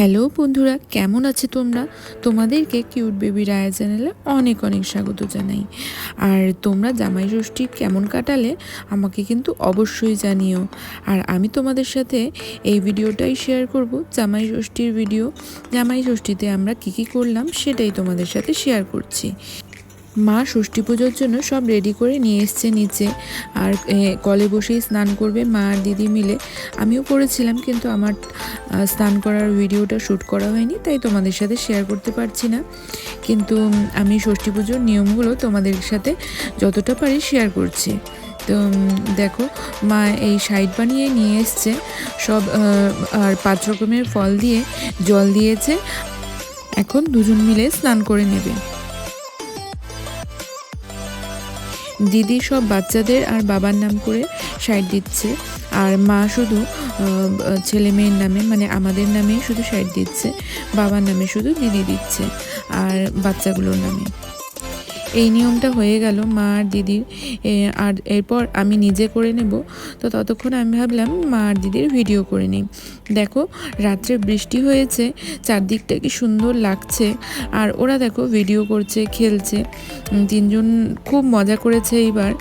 Hello বন্ধুরা, কেমন আছে তোমরা? তোমাদেরকে কিউট বেবি রায়া চ্যানেলে অনেক অনেক স্বাগত জানাই। আর তোমরা জামাই ষষ্ঠী কেমন কাটালে আমাকে কিন্তু অবশ্যই জানিও। আর আমি তোমাদের সাথে এই ভিডিওটাই শেয়ার করব, জামাই ষষ্ঠীর ভিডিও। জামাই ষষ্ঠীতে আমরা কি কি করলাম সেটাই তোমাদের সাথে শেয়ার করছি। মা ষষ্ঠী পুজোর জন্য সব রেডি করে নিয়ে এসছে নিচে। আর কলে বসেই স্নান করবে মা আর দিদি মিলে। আমিও করেছিলাম, কিন্তু আমার স্নান করার ভিডিওটা শ্যুট করা হয়নি, তাই তোমাদের সাথে শেয়ার করতে পারছি না। কিন্তু আমি ষষ্ঠী পুজোর নিয়মগুলো তোমাদের সাথে যতটা পারি শেয়ার করছি। তো দেখো, মা এই সাইড বানিয়ে নিয়ে এসছে। সব আর পাঁচ রকমের ফল দিয়ে জল দিয়েছে। এখন দুজন মিলে স্নান করে নেবে। দিদি সব বাচ্চাদের আর বাবার নাম করে সাইড দিচ্ছে। আর মা শুধু ছেলে মেয়ের নামে মানে আমাদের নামে শুধু সাইড দিচ্ছে, বাবার নামে শুধু দিদি দিচ্ছে, আর বাচ্চাগুলোর নামে। এই নিয়মটা হয়ে গেল মা আর দিদির। আর এরপর আমি নিজে করে নেব। তো ততক্ষণ আমি ভাবলাম মা আর দিদির ভিডিও করে নিই। দেখো, রাত্রে বৃষ্টি হয়েছে, চারদিকটা কি সুন্দর লাগছে। আর ওরা দেখো ভিডিও করছে, খেলছে। তিনজন খুব মজা করেছে এইবার।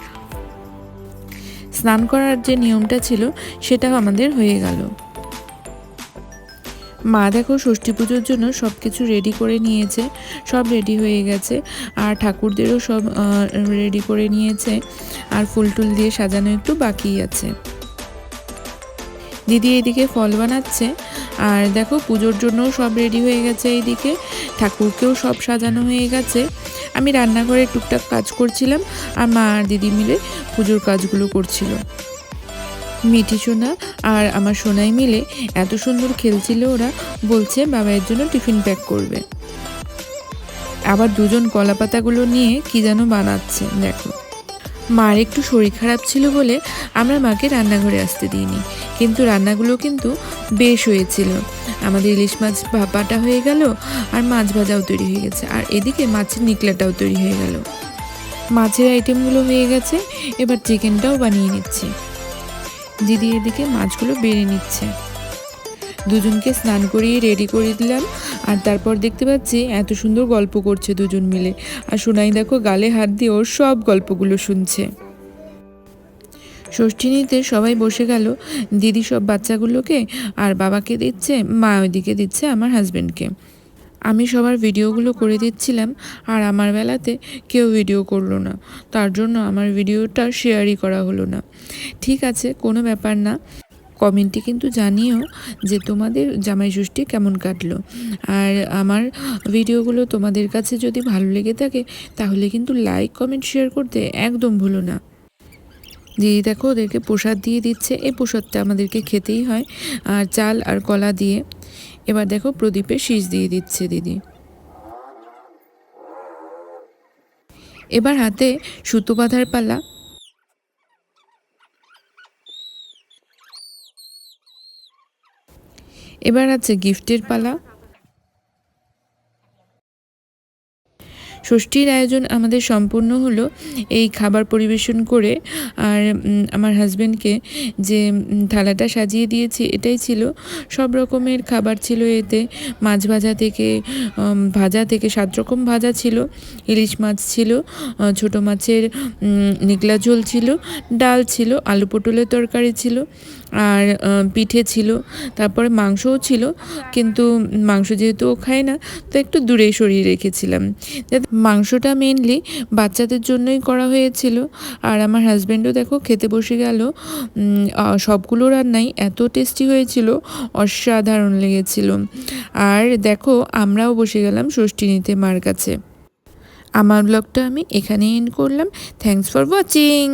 স্নান করার যে নিয়মটা ছিল, সেটাও আমাদের হয়ে গেল। মা দেখো ষষ্ঠী পুজোর জন্য সব কিছু রেডি করে নিয়েছে, সব রেডি হয়ে গেছে। আর ঠাকুরদেরও সব রেডি করে নিয়েছে। আর ফুল টুল দিয়ে সাজানো একটু বাকি আছে। দিদি এদিকে ফল বানাচ্ছে। আর দেখো পুজোর জন্য সব রেডি হয়ে গেছে এইদিকে। ঠাকুরকেও সব সাজানো হয়ে গেছে। আমি রান্নাঘরে টুকটাক কাজ করছিলাম। আর মা আর দিদি মিলে পুজোর কাজগুলো করছিল। মিঠি সোনা আর আমার সোনাই মিলে এত সুন্দর খেলছিল ওরা, বলছে বাবাইয়ের জন্য টিফিন প্যাক করবে। আবার দুজন কলা পাতাগুলো নিয়ে কি যেন বানাচ্ছে, দেখো। মার একটু শরীর খারাপ ছিল বলে আমরা মাকে রান্নাঘরে আসতে দিইনি, কিন্তু রান্নাগুলো কিন্তু বেশ হয়েছিল। আমাদের ইলিশ মাছ ভাপাটা হয়ে গেল আর মাছ ভাজাও তৈরি হয়ে গেছে, আর এদিকে মাছের নিকলাটাও তৈরি হয়ে গেল। মাছের আইটেমগুলো হয়ে গেছে, এবার চিকেনটাও বানিয়ে নিচ্ছি। দিদি এদিকে মাছগুলো বেড়ে নিচ্ছে। দুজনকে স্নান করিয়ে রেডি করে দিলাম। আর তারপর দেখতে পাচ্ছি এত সুন্দর গল্প করছে দুজন মিলে। আর সোনাই দেখো গালে হাত দিয়ে ওর সব গল্পগুলো শুনছে। ষষ্ঠী নিতে সবাই বসে গেল। দিদি সব বাচ্চাগুলোকে আর বাবাকে দিচ্ছে, মা ওইদিকে দিচ্ছে আমার হাজব্যান্ডকে আমি সবার ভিডিওগুলো করে দিচ্ছিলাম আর আমার বেলাতে কেউ ভিডিও করল না। তার জন্য আমার ভিডিওটা শেয়ারই করা হলো না। ঠিক আছে, কোনো ব্যাপার না। কমেন্টে কিন্তু জানিও যে তোমাদের জামাই ষষ্ঠী কেমন কাটলো। আর আমার ভিডিওগুলো তোমাদের কাছে যদি ভালো লেগে থাকে, তাহলে কিন্তু লাইক, কমেন্ট, শেয়ার করতে একদম ভুলো না। দিদি দেখো, ওদেরকে প্রসাদ দিয়ে দিচ্ছে। এই প্রসাদটা আমাদেরকে খেতেই হয়। আর চাল আর কলা দিয়ে এবার দেখো প্রদীপে শীষ দিয়ে দিচ্ছে দিদি। এবার হাতে সুতো বাঁধার পালা। এবার আছে গিফটের পালা। ষষ্ঠীর আয়োজন আমাদের সম্পূর্ণ হলো এই খাবার পরিবেশন করে। আর আমার হাজব্যান্ডকে যে থালাটা সাজিয়ে দিয়েছি, এটাই ছিল। সব রকমের খাবার ছিল এতে। মাছ ভাজা থেকে ভাজা থেকে সাত রকম ভাজা ছিল। ইলিশ মাছ ছিল ছোট মাছের নিকলা ঝোল ছিল, ডাল ছিল, আলু পটলের তরকারি ছিল, আর পিঠে ছিল, তারপরে মাংসও ছিল। কিন্তু মাংস যেহেতু ও খায় না, তো একটু দূরেই সরিয়ে রেখেছিলাম। মাংসটা মেনলি বাচ্চাদের জন্যই করা হয়েছিল। আর আমার হাজব্যান্ডও দেখো খেতে বসে গেল। সবগুলো রান্নাই এত টেস্টি হয়েছিল, অসাধারণ লেগেছিল। আর দেখো আমরাও বসে গেলাম ষষ্ঠী নিতে মার কাছে। আমার ব্লগটা আমি এখানেই এন্ড করলাম। Thanks for watching